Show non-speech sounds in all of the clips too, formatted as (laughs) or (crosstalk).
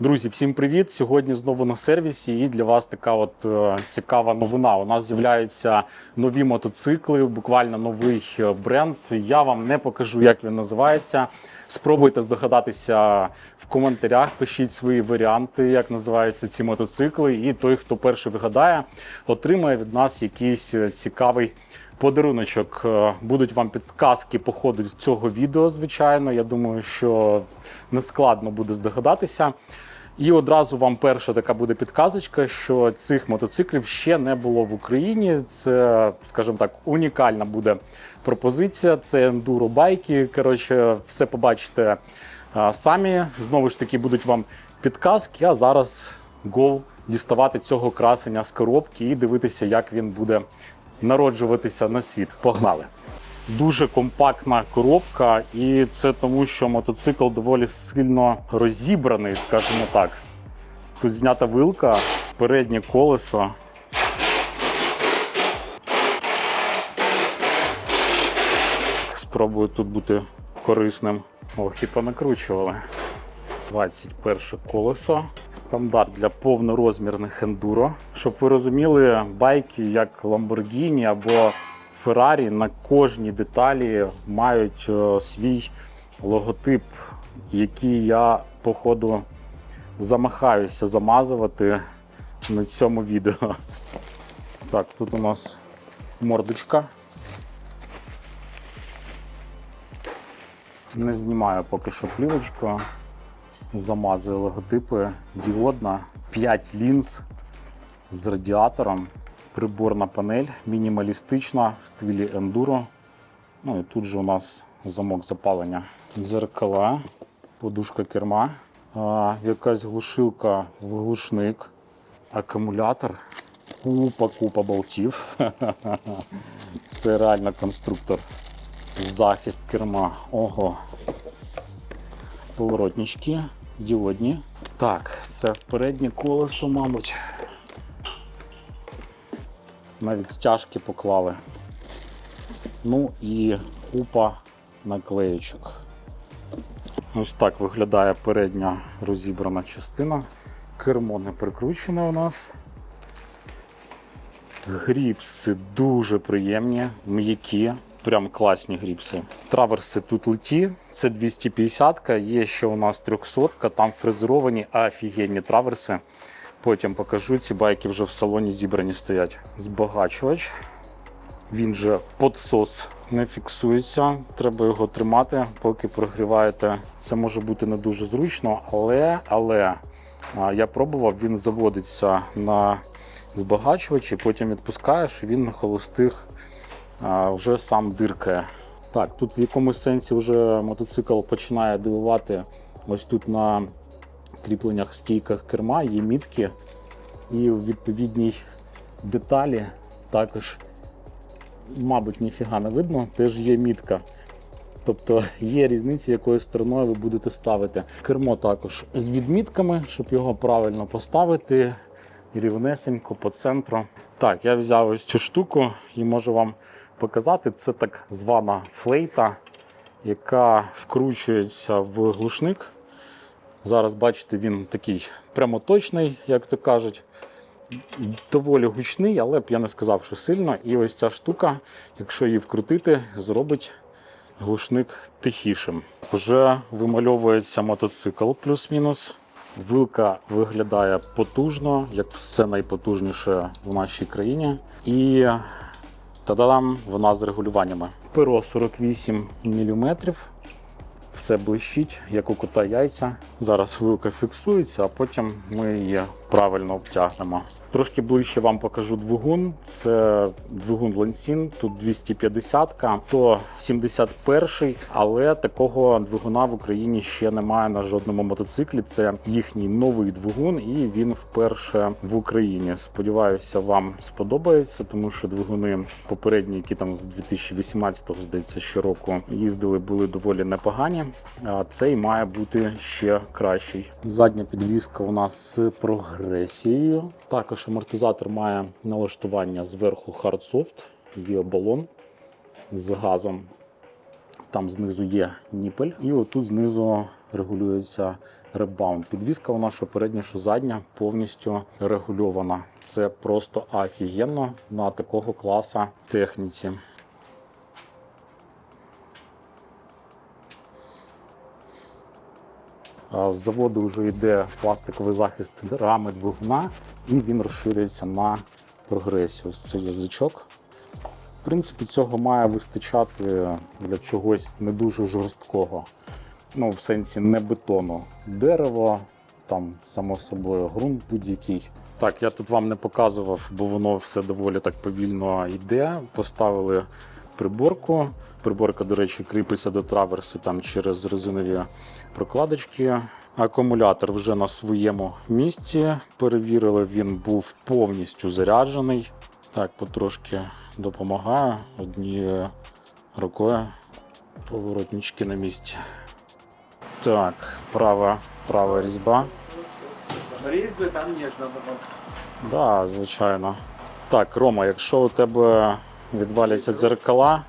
Друзі, всім привіт! Сьогодні знову на сервісі. І для вас така от е, цікава новина. У нас з'являються нові мотоцикли, буквально новий е, бренд. Я вам не покажу, як він називається. Спробуйте здогадатися в коментарях, пишіть свої варіанти, як називаються ці мотоцикли. І той, хто перший вигадає, отримає від нас якийсь е, цікавий подаруночок. Будуть вам підказки по ходу цього відео, звичайно. Я думаю, що не складно буде здогадатися. І одразу вам перша така буде підказочка, що цих мотоциклів ще не було в Україні. Це, скажімо так, унікальна буде пропозиція. Це ендуро байки. Коротше, все побачите самі. Знову ж таки, будуть вам підказки. А зараз гол діставати цього красення з коробки і дивитися, як він буде народжуватися на світ. Погнали! Дуже компактна коробка, і це тому, що мотоцикл доволі сильно розібраний, скажімо так. Тут знята вилка, переднє колесо. Спробую тут бути корисним. Ох, і понакручували. 21 колесо. Стандарт для повнорозмірних ендуро. Щоб ви розуміли, байки як Lamborghini або Ferrari на кожній деталі мають е, свій логотип, який я, походу, замахаюся замазувати на цьому відео. Так, тут у нас мордочка. Не знімаю поки що плівочку. Замазую логотипи. Діодна, 5 лінз з радіатором. Приборна панель, мінімалістична в стилі ендуро. Ну і тут же у нас замок запалення. Дзеркала, подушка керма, а, якась глушилка в глушник, акумулятор. Купа, купа болтів. (laughs) Це реально конструктор. Захист керма. Ого. Поворотнички, діодні. Так, це переднє колесо, мабуть. Навіть стяжки поклали. Ну і купа наклеєчок. Ось так виглядає передня розібрана частина. Кермо не прикручене у нас. Гріпси дуже приємні, м'які, прям класні гріпси. Траверси тут леті, це 250 є ще у нас 300-ка, там фрезеровані офігенні траверси. Потім покажу, ці байки вже в салоні зібрані стоять. Збагачувач. Він же подсос не фіксується, треба його тримати, поки прогріваєте. Це може бути не дуже зручно, але, але я пробував, він заводиться на збагачувач потім відпускаєш, і він на холостих вже сам диркає. Так, тут в якомусь сенсі вже мотоцикл починає дивувати. Ось тут на кріпленнях стійках керма є мітки, і в відповідній деталі також, мабуть, ніфіга не видно, теж є мітка. Тобто є різниця, якою стороною ви будете ставити. Кермо також з відмітками, щоб його правильно поставити. Рівнесенько по центру. Так, я взяв ось цю штуку і можу вам показати. Це так звана флейта, яка вкручується в глушник. Зараз бачите, він такий прямоточний, як то кажуть. Доволі гучний, але б я не сказав, що сильно. І ось ця штука, якщо її вкрутити, зробить глушник тихішим. Вже вимальовується мотоцикл плюс-мінус. Вилка виглядає потужно, як все найпотужніше в нашій країні. І та-дам, вона з регулюваннями. Перо 48 мм. Все блищить, як у кота яйця. Зараз вилка фіксується, а потім ми її правильно обтягнемо. Трошки ближче вам покажу двигун. Це двигун Лансін, тут 250 то 71 але такого двигуна в Україні ще немає на жодному мотоциклі. Це їхній новий двигун, і він вперше в Україні. Сподіваюся, вам сподобається, тому що двигуни попередні, які там з 2018-го, здається, щороку їздили, були доволі непогані. А цей має бути ще кращий. Задня підвіска у нас з прогресією. Також амортизатор має налаштування зверху Soft, є балон з газом. Там знизу є ніпель, і отут знизу регулюється ребаунд. Підвізка вона, що передня, що задня, повністю регульована. Це просто офігенно на такого класа техніці. З заводу вже йде пластиковий захист рами двигуна, і він розширюється на прогресію. Ось цей язичок. В принципі, цього має вистачати для чогось не дуже жорсткого. Ну, в сенсі не бетону. Дерево, там, само собою, ґрунт будь-який. Так, я тут вам не показував, бо воно все доволі так повільно йде. Поставили приборку. Приборка, до речі, кріпиться до траверси там через резинові прокладочки. Акумулятор вже на своєму місці. Перевірили, він був повністю заряджений. Так, потрошки допомагаю однією рукою. Поворотнички на місці. Так, права, права різьба. Різьби там ніжно було. Да, звичайно. Так, Рома, якщо у тебе відваляться дзеркала,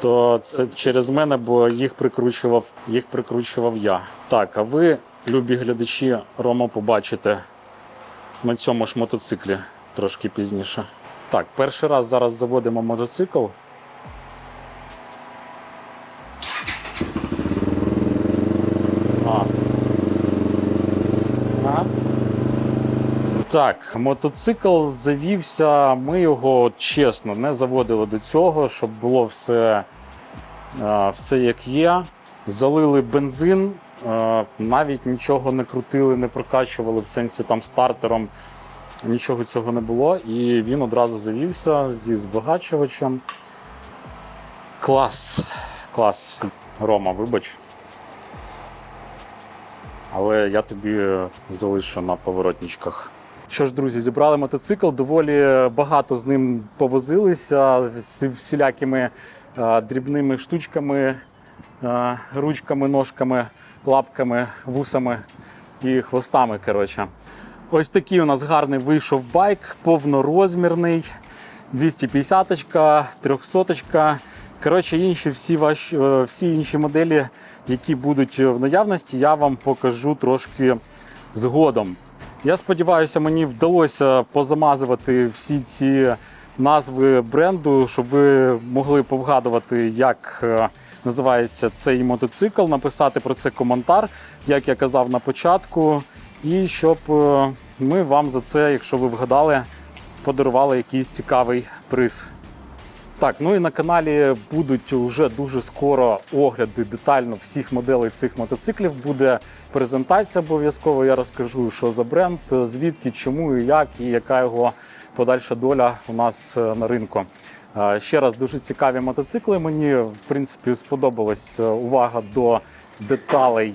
то це через мене, бо їх прикручував, їх прикручував я. Так, а ви, любі глядачі, Рома побачите на цьому ж мотоциклі трошки пізніше. Так, перший раз зараз заводимо мотоцикл. А. А. Так, мотоцикл завівся. Ми його чесно не заводили до цього, щоб було все, е, все як є. Залили бензин, е, навіть нічого не крутили, не прокачували в сенсі там стартером. Нічого цього не було, і він одразу завівся зі збагачувачем. Клас. Клас. Рома, вибач. Але я тобі залишу на поворотничках. Що ж, друзі, зібрали мотоцикл, доволі багато з ним повозилися з всілякими е, дрібними штучками, е, ручками, ножками, лапками, вусами і хвостами. Коротше. Ось такий у нас гарний вийшов байк, повнорозмірний, 250-ка, 300-ка. Коротше, інші всі, ваші, е, всі інші моделі, які будуть в наявності, я вам покажу трошки згодом. Я сподіваюся, мені вдалося позамазувати всі ці назви бренду, щоб ви могли повгадувати, як е, називається цей мотоцикл, написати про це коментар, як я казав на початку, і щоб е, ми вам за це, якщо ви вгадали, подарували якийсь цікавий приз. Так, ну і на каналі будуть вже дуже скоро огляди детально всіх моделей цих мотоциклів. Буде презентація обов'язково. Я розкажу, що за бренд, звідки, чому і як, і яка його подальша доля у нас е, на ринку. Е, Ще раз дуже цікаві мотоцикли. Мені в принципі сподобалась е, увага до деталей.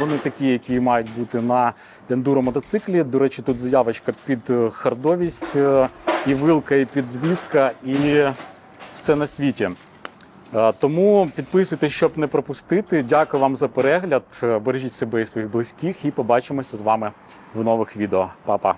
Вони такі, які мають бути на ендуро мотоциклі. До речі, тут заявочка під хардовість, і вилка, і підвізка, і все на світі. Е, Тому підписуйтесь, щоб не пропустити. Дякую вам за перегляд. Е, Бережіть себе і своїх близьких, і побачимося з вами в нових відео. Па-па!